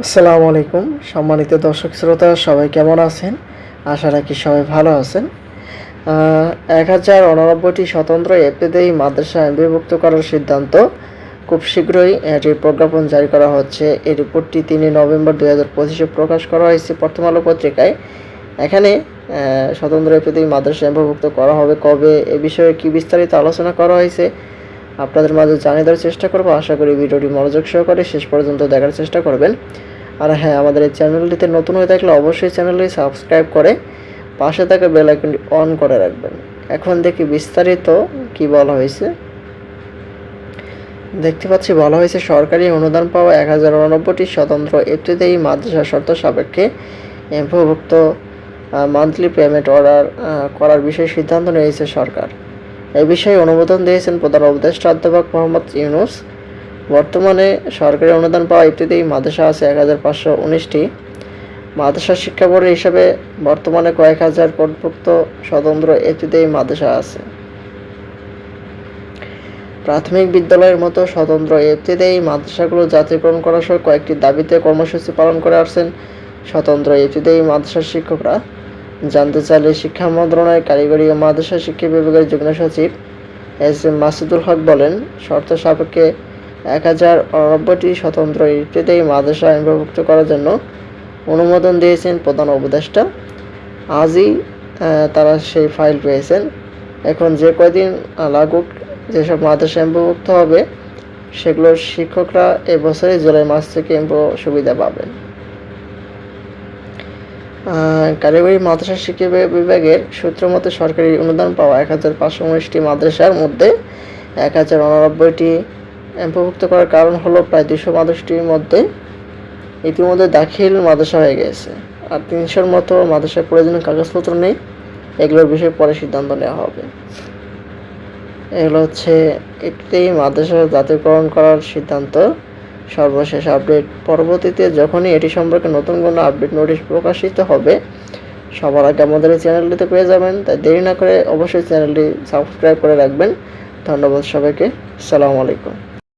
আসসালামু আলাইকুম। সম্মানিত দর্শক শ্রোতা, সবাই কেমন আছেন? আশা রাখি সবাই ভালো আছেন। এক হাজার উননব্বইটি স্বতন্ত্র এপিদেই মাদ্রাসা এমবিভুক্ত করার সিদ্ধান্ত। খুব শীঘ্রই এটির প্রজ্ঞাপন জারি করা হচ্ছে। এই রিপোর্টটি তিন নভেম্বর দুই হাজার পঁচিশে প্রকাশ করা হয়েছে প্রথম আলো পত্রিকায়। এখানে স্বতন্ত্র এপিদেই মাদ্রাসা এমবিভুক্ত করা হবে কবে, এ বিষয়ে কি বিস্তারিত আলোচনা করা হয়েছে, আপনাদের মাঝে জানিয়ে দেওয়ার চেষ্টা করব। আশা করি ভিডিওটি মনোযোগ সহকারে শেষ পর্যন্ত দেখার চেষ্টা করবেন। আর হ্যাঁ আমাদের এই চ্যানেলটিতে নতুন হয়ে থাকলে অবশ্যই চ্যানেলটি সাবস্ক্রাইব করে পাশে থাকা বেল আইকনটি অন করে রাখবেন। এখন দেখি বিস্তারিত কি বলা হয়েছে। দেখতে পাচ্ছি, বলা হয়েছে সরকারি অনুদান পাওয়া এক হাজার উননব্বইটি স্বতন্ত্র এপ্রিদেই মাদ্রাসা শর্ত সাপেক্ষে এমভুক্ত মান্থলি পেমেন্ট অর্ডার করার বিষয়ে সিদ্ধান্ত নিয়েছে সরকার। এ বিষয়ে অনুমোদন দিয়েছেন প্রধান উপদেষ্টা অধ্যাপক মোহাম্মদ ইউনুস। বর্তমানে সরকারি অনুদান পাওয়া ইত্যাদি মাদ্রাসা আছে এক হাজার পাঁচশো উনিশটি। মাদ্রাসা শিক্ষা বোর্ড হিসাবে বর্তমানে কয়েক হাজার কোডভুক্ত স্বতন্ত্র ইত্যাদি মাদ্রাসা আছে। প্রাথমিক বিদ্যালয়ের মতো স্বতন্ত্র ইত্যাদি মাদ্রাসাগুলো জাতীয়করণ করা সহ কয়েকটি দাবিতে কর্মসূচি পালন করে আসছেন স্বতন্ত্র ইত্যাদি মাদ্রাসার শিক্ষকরা। জানতে চাইলে শিক্ষা মন্ত্রণালয়ের কারিগরি ও মাদ্রাসা শিক্ষা বিভাগের যুগ্ম সচিব এস এম মাসুদুল হক বলেন, শর্ত সাপেক্ষে এক হাজার উননব্বইটি স্বতন্ত্র ইত্যাদি মাদ্রাসা অন্তর্ভুক্ত করার জন্য অনুমোদন দিয়েছেন প্রধান উপদেষ্টা। আজই তারা সেই ফাইল পেয়েছেন। এখন যে কয়দিন লাগুক, যেসব মাদ্রাসা এমভুক্ত হবে, সেগুলোর শিক্ষকরা এবছরে জুলাই মাস থেকে সুবিধা পাবেন। কারিগরি মাদ্রাসা শিক্ষা বিভাগের সূত্র মতে সরকারি অনুদান পাওয়া এক হাজার পাঁচশো উনিশটি মাদ্রাসার মধ্যে এক হাজার উননব্বইটি এমভুক্ত করার কারণ হলো প্রায় দুশো মাদ্রাসাটির মধ্যে ইতিমধ্যে দাখিল মাদ্রাসা হয়ে গেছে। আর তিনশোর মতো মাদ্রাসার প্রয়োজনীয় কাগজপত্র নেই, এগুলোর বিষয়ে পরে সিদ্ধান্ত নেওয়া হবে। এগুলো হচ্ছে একটি মাদ্রাসা জাতীয়করণ করার সিদ্ধান্ত। সর্বশেষ আপডেট পরবর্তীতে যখনই এটি সম্পর্কে নতুন কোনো আপডেট নোটিশ প্রকাশিত হবে, সবার আগে আমাদের এই চ্যানেলটিতে পেয়ে যাবেন। তাই দেরি না করে অবশ্যই চ্যানেলটি সাবস্ক্রাইব করে রাখবেন। ধন্যবাদ সবাইকে। আসসালামু আলাইকুম।